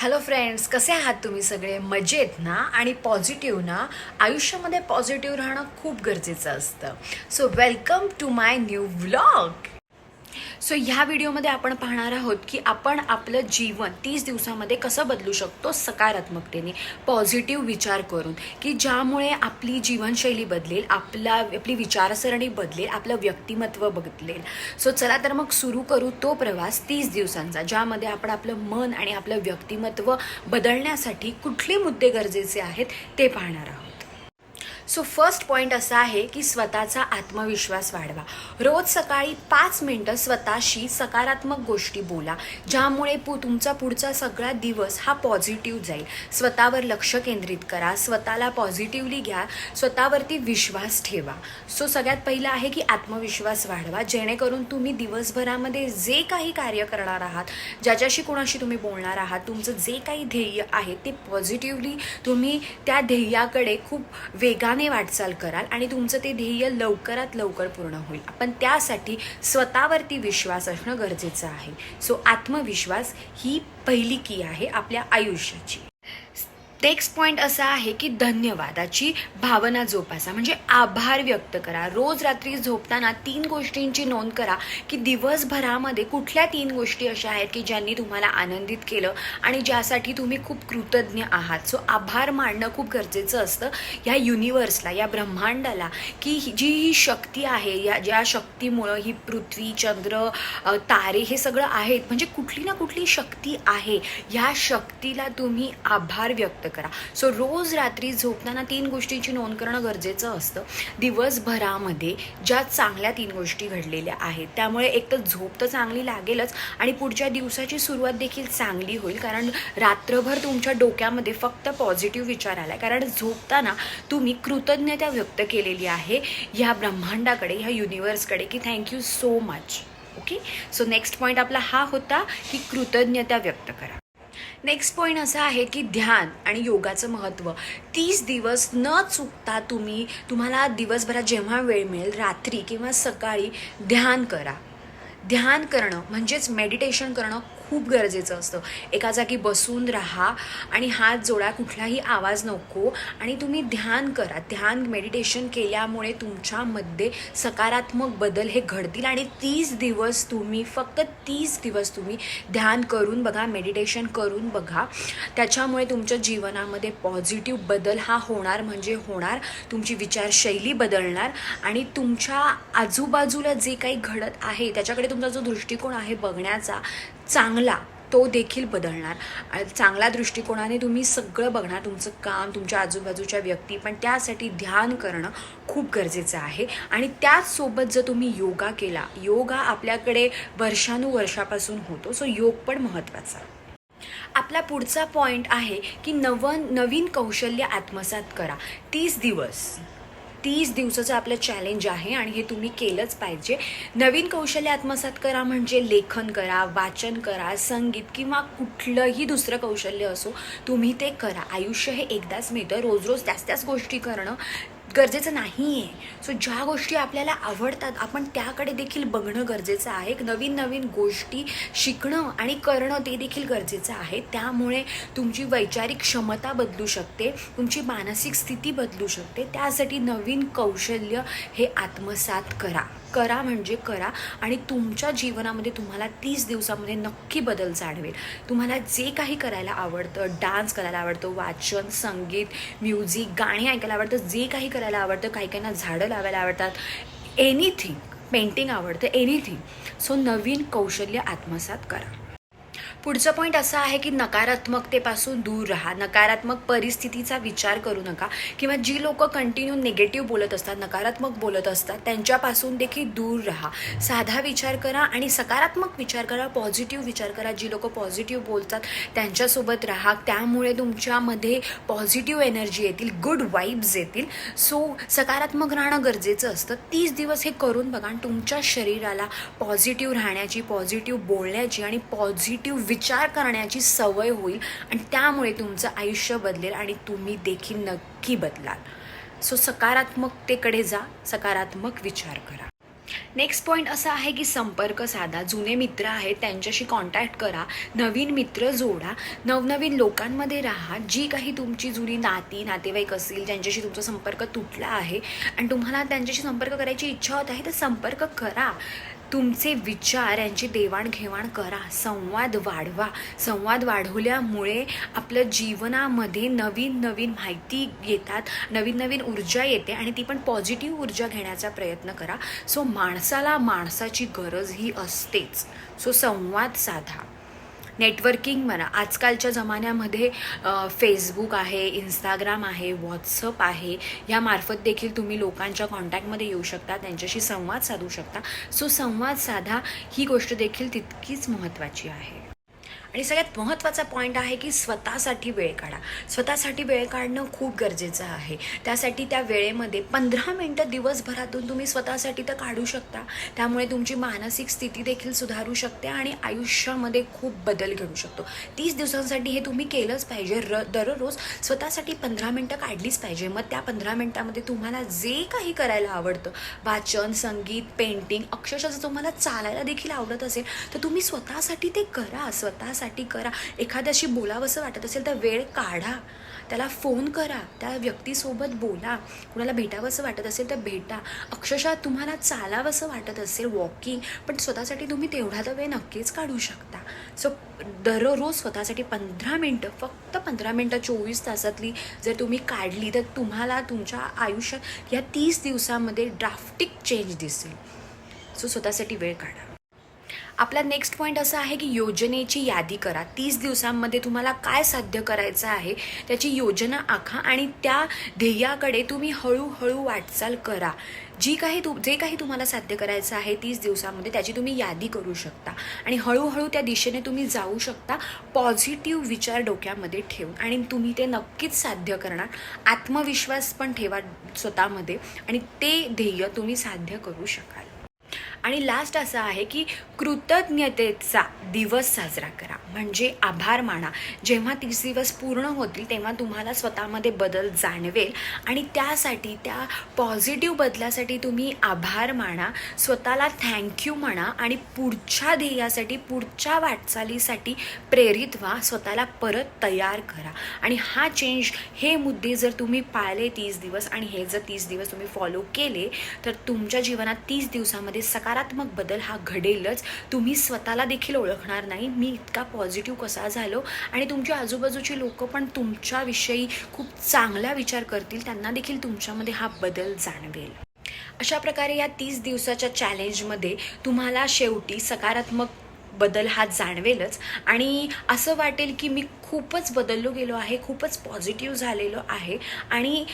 Hello friends कसे आहात तुम्ही सगळे? मजेत ना? आणि पॉझिटिव्ह ना? आयुष्यामध्ये पॉझिटिव्ह राहणं खूप गरजेचं असतं. So welcome to my new vlog so ह्या व्हिडिओमध्ये आपण पाहणार आहोत की आपण आपलं जीवन तीस दिवसामध्ये कसं बदलू शकतो सकारात्मकतेने पॉझिटिव्ह विचार करून. की ज्यामुळे आपली जीवनशैली बदलेल आपला आपली विचारसरणी बदलेल आपलं व्यक्तिमत्व बदलेल. सो चला तर मग सुरू करू तो प्रवास तीस दिवसांचा ज्यामध्ये आपण आपलं मन आणि आपलं व्यक्तिमत्व बदलण्यासाठी कुठले मुद्दे गरजेचे आहेत ते पाहणार आहोत. सो फर्स्ट पॉईंट असा आहे की स्वतःचा आत्मविश्वास वाढवा. रोज सकाळी पाच मिनटं स्वतःशी सकारात्मक गोष्टी बोला ज्यामुळे पु तुमचा पुढचा सगळा दिवस हा पॉझिटिव्ह जाईल. स्वतःवर लक्ष केंद्रित करा स्वतःला पॉझिटिव्हली घ्या स्वतःवरती विश्वास ठेवा. सो सगळ्यात पहिलं आहे की आत्मविश्वास वाढवा. जेणेकरून तुम्ही दिवसभरामध्ये जे काही कार्य करणार आहात ज्याच्याशी कोणाशी तुम्ही बोलणार आहात तुमचं जे काही ध्येय आहे ते पॉझिटिव्हली तुम्ही त्या ध्येयाकडे खूप वेगा वाटचाल कराल आणि तुमचं ते ध्येय लवकरात लवकर पूर्ण होईल. पण त्यासाठी स्वतःवरती विश्वास असणं गरजेचं आहे. सो आत्मविश्वास ही पहिली की आहे आपल्या आयुष्याची. नेक्स्ट पॉईंट असा आहे की धन्यवादाची भावना जोपासा. म्हणजे आभार व्यक्त करा. रोज रात्री झोपताना तीन गोष्टींची नोंद करा की दिवसभरामध्ये कुठल्या तीन गोष्टी अशा आहेत की ज्यांनी तुम्हाला आनंदित केलं आणि ज्यासाठी तुम्ही खूप कृतज्ञ आहात. सो आभार मानणं खूप गरजेचं असतं. ह्या युनिवर्सला या ब्रह्मांडाला की ही- जी ही शक्ती आहे या ज्या शक्तीमुळं ही पृथ्वी चंद्र तारे हे सगळं आहेत. म्हणजे कुठली ना कुठली शक्ती आहे. ह्या शक्तीला तुम्ही आभार व्यक्त करा. सो रोज रात्री झोपताना तीन गोष्टींची नोंद करणं गरजेचं असतं. दिवसभरामध्ये ज्या चांगल्या तीन गोष्टी घडलेल्या आहेत त्यामुळे एक तर झोप तर चांगली लागेलच आणि पुढच्या दिवसाची सुरुवात देखील चांगली होईल. कारण रात्रभर तुमच्या डोक्यामध्ये फक्त पॉझिटिव्ह विचार आला कारण झोपताना तुम्ही कृतज्ञता व्यक्त केलेली आहे ह्या ब्रह्मांडाकडे ह्या युनिवर्सकडे की thank you so much okay so next point आपला हा होता की कृतज्ञता व्यक्त करा. नेक्स्ट पॉईंट असा आहे की ध्यान आणि योगाचं महत्त्व. तीस दिवस न चुकता तुम्ही तुम्हाला दिवसभरात जेव्हा वेळ मिळेल रात्री किंवा सकाळी ध्यान करा. ध्यान करणं म्हणजेच मेडिटेशन करणं खूप गरजेचं असतं. एका जागी बसून राहा आणि हात जोडा कुठलाही आवाज नको आणि तुम्ही ध्यान करा. ध्यान मेडिटेशन केल्यामुळे तुमच्यामध्ये सकारात्मक बदल हे घडतील आणि तीस दिवस तुम्ही फक्त तीस दिवस तुम्ही ध्यान करून बघा मेडिटेशन करून बघा. त्याच्यामुळे तुमच्या जीवनामध्ये पॉझिटिव्ह बदल हा होणार म्हणजे होणार. तुमची विचारशैली बदलणार आणि तुमच्या आजूबाजूला जे काही घडत आहे त्याच्याकडे तुमचा जो दृष्टिकोन आहे बघण्याचा चांगला तो देखील बदलणार. चांगल्या दृष्टिकोनाने तुम्ही सगळं बघणार तुमचं काम तुमच्या आजूबाजूच्या व्यक्ती पण त्यासाठी ध्यान करणं खूप गरजेचं आहे. आणि त्याचसोबत जर तुम्ही योगा केला योगा आपल्याकडे वर्षानुवर्षापासून होतो सो योग पण महत्त्वाचा आपला पुढचा पॉईंट आहे की नवन नवीन कौशल्य आत्मसात करा. तीस दिवस. तीस दिवसाचं आपलं चॅलेंज आहे आणि हे तुम्ही केलंच पाहिजे. नवीन कौशल्य आत्मसात करा म्हणजे लेखन करा वाचन करा संगीत किंवा कुठलंही दुसरं कौशल्य असो तुम्ही ते करा. आयुष्य हे एकदाच मिळतं. रोज रोज त्याच त्याच गोष्टी करणं गरजेचं नाही आहे सो ज्या गोष्टी आपल्याला आवडतात आपण त्याकडे देखील बघणं गरजेचं आहे. नवीन नवीन गोष्टी शिकणं आणि करणं ते देखील गरजेचं आहे. त्यामुळे तुमची वैचारिक क्षमता बदलू शकते तुमची मानसिक स्थिती बदलू शकते. त्यासाठी नवीन कौशल्य हे आत्मसात करा. करा म्हणजे करा आणि तुमच्या जीवनामध्ये तुम्हाला तीस दिवसामध्ये नक्की बदल जाणवेल. तुम्हाला जे काही करायला आवडतं डान्स करायला आवडतं वाचन संगीत म्युझिक गाणी ऐकायला आवडतं जे काही करायला आवडतं काही काहींना झाडं लावायला आवडतात एनिथिंग पेंटिंग आवडतं एनिथिंग सो नवीन कौशल्य आत्मसात करा. पुढचं पॉईंट असं आहे की नकारात्मकतेपासून दूर राहा. नकारात्मक परिस्थितीचा विचार करू नका. किंवा जी लोक कंटिन्यू निगेटिव्ह बोलत असतात नकारात्मक बोलत असतात त्यांच्यापासून देखील दूर राहा. साधा विचार करा आणि सकारात्मक विचार करा पॉझिटिव्ह विचार करा. जी लोक पॉझिटिव्ह बोलतात त्यांच्यासोबत राहा. त्यामुळे तुमच्यामध्ये पॉझिटिव्ह एनर्जी येतील गुड वाईब्स येतील. सो सकारात्मक राहणं गरजेचं असतं. तीस दिवस हे करून बघा आणि तुमच्या शरीराला पॉझिटिव्ह राहण्याची पॉझिटिव्ह बोलण्याची आणि पॉझिटिव्ह विचार करण्याची सवय होईल आणि त्यामुळे तुमचं आयुष्य बदलेल आणि तुम्ही देखील नक्की बदलाल. सो सकारात्मकतेकडे जा सकारात्मक विचार करा. नेक्स्ट पॉईंट असा आहे की संपर्क साधा जुने मित्र आहेत त्यांच्याशी कॉन्टॅक्ट करा नवीन मित्र जोडा नवनवीन लोकांमध्ये राहा जी काही तुमची जुनी नाती नातेवाईक असतील ज्यांच्याशी तुमचा संपर्क तुटला आहे आणि तुम्हाला त्यांच्याशी संपर्क करायची इच्छा होत आहे तर संपर्क करा. तुमचे विचार यांची देवाणघेवाण करा संवाद वाढवा. संवाद वाढवल्यामुळे आपलं जीवनामध्ये नवीन नवीन माहिती येतात नवीन नवीन ऊर्जा येते आणि ती पण पॉझिटिव्ह ऊर्जा घेण्याचा प्रयत्न करा. सो माणसाला माणसाची गरज ही असतेच. सो संवाद साधा. नेटवर्किंग म्हणा आजकालच्या जमान्यामध्ये फेसबुक आहे इंस्टाग्राम आहे व्हॉट्सअप आहे यामार्फत देखील तुम्ही लोकांच्या कॉन्टॅक्टमध्ये येऊ शकता त्यांच्याशी संवाद साधू शकता. सो संवाद साधा ही गोष्ट देखील तितकीच महत्त्वाची आहे. आणि सगळ्यात महत्त्वाचा पॉईंट आहे की स्वतःसाठी वेळ काढा. स्वतःसाठी वेळ काढणं खूप गरजेचं आहे. त्यासाठी त्या वेळेमध्ये पंधरा मिनटं दिवसभरातून तुम्ही स्वतःसाठी तर काढू शकता. त्यामुळे तुमची मानसिक स्थिती देखील सुधारू शकते आणि आयुष्यामध्ये खूप बदल घडू शकतो. तीस दिवसांसाठी हे तुम्ही केलंच पाहिजे. र दररोज स्वतःसाठी पंधरा मिनटं काढलीच पाहिजे. मग त्या पंधरा मिनटामध्ये तुम्हाला जे काही करायला आवडतं वाचन संगीत पेंटिंग अक्षरशः जर तुम्हाला चालायला देखील आवडत असेल तर तुम्ही स्वतःसाठी ते करा. स्वतः स्वतःसाठी करा. एखाद्याशी बोलावंसं वाटत असेल तर वेळ काढा. त्याला फोन करा. त्या व्यक्तीसोबत बोला. कुणाला भेटावंसं वाटत असेल तर भेटा. अक्षरशः तुम्हाला चालावंसं वाटत असेल वॉकिंग पण स्वतःसाठी तुम्ही तेवढा तर वेळ नक्कीच काढू शकता. सो दररोज स्वतःसाठी पंधरा मिनटं फक्त पंधरा मिनटं चोवीस तासातली जर तुम्ही काढली तर तुम्हाला तुमच्या आयुष्यात या तीस दिवसामध्ये ड्राफ्टिक चेंज दिसेल. सो स्वतःसाठी वेळ काढा. आपला नेक्स्ट पॉईंट असा आहे की योजनेची यादी करा. तीस दिवसांमध्ये तुम्हाला काय साध्य करायचं आहे त्याची योजना आखा आणि त्या ध्येयाकडे तुम्ही हळूहळू वाटचाल करा. जी काही तु जे काही तुम्हाला साध्य करायचं आहे तीस दिवसामध्ये त्याची तुम्ही यादी करू शकता. आणि हळूहळू त्या दिशेने तुम्ही जाऊ शकता. पॉझिटिव्ह विचार डोक्यामध्ये ठेवून आणि तुम्ही ते नक्कीच साध्य करणार. आत्मविश्वास पण ठेवा स्वतःमध्ये आणि ते ध्येय तुम्ही साध्य करू शकाल. आणि लास्ट असं आहे की कृतज्ञतेचा दिवस साजरा करा. म्हणजे आभार माना. जेव्हा तीस दिवस पूर्ण होतील तेव्हा तुम्हाला स्वतःमध्ये बदल जाणवेल आणि त्यासाठी त्या पॉझिटिव्ह बदलासाठी तुम्ही आभार माना स्वतःला थँक्यू म्हणा आणि पुढच्या ध्येयासाठी पुढच्या वाटचालीसाठी प्रेरित व्हा स्वतःला परत तयार करा. आणि हा चेंज हे मुद्दे जर तुम्ही पाळले तीस दिवस आणि हे जर तीस दिवस तुम्ही फॉलो केले तर तुमच्या जीवनात तीस दिवसामध्ये सकाळ सकारात्मक बदल हा घडेलच. तुम्ही स्वतःला देखील ओळखणार नाही. मी इतका पॉझिटिव्ह कसा झालो आणि तुमची आजूबाजूची लोक पण तुमच्याविषयी खूप चांगला विचार करतील त्यांना देखील तुमच्यामध्ये हा बदल जाणवेल. अशा प्रकारे या तीस दिवसाच्या चॅलेंजमध्ये तुम्हाला शेवटी सकारात्मक बदल हा जाणवेलच. आणि असं वाटेल की मी खूपच बदललो गेलो आहे खूपच पॉझिटिव्ह झालेलो आहे. आणि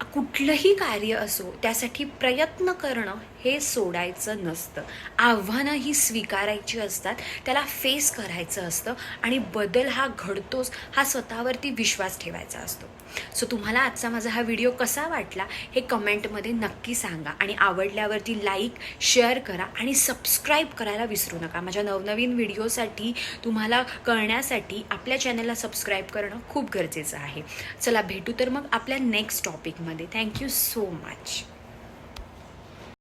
कुठलंही कार्य असो त्यासाठी प्रयत्न करणं हे सोडायचं नसतं. आव्हानं ही स्वीकारायची असतात त्याला फेस करायचं असतं आणि बदल हा घडतोच हा स्वतःवरती विश्वास ठेवायचा असतो. सो तुम्हाला आजचा माझा हा व्हिडिओ कसा वाटला हे कमेंटमध्ये नक्की सांगा आणि आवडल्यावरती लाईक शेअर करा आणि सबस्क्राईब करायला विसरू नका. माझ्या नवनवीन व्हिडिओसाठी तुम्हाला कळण्यासाठी आपल्या चॅनलला सबस्क्राईब करणं खूप गरजेचं आहे. चला भेटू तर मग आपल्या नेक्स्ट टॉपिकमध्ये थँक्यू सो मच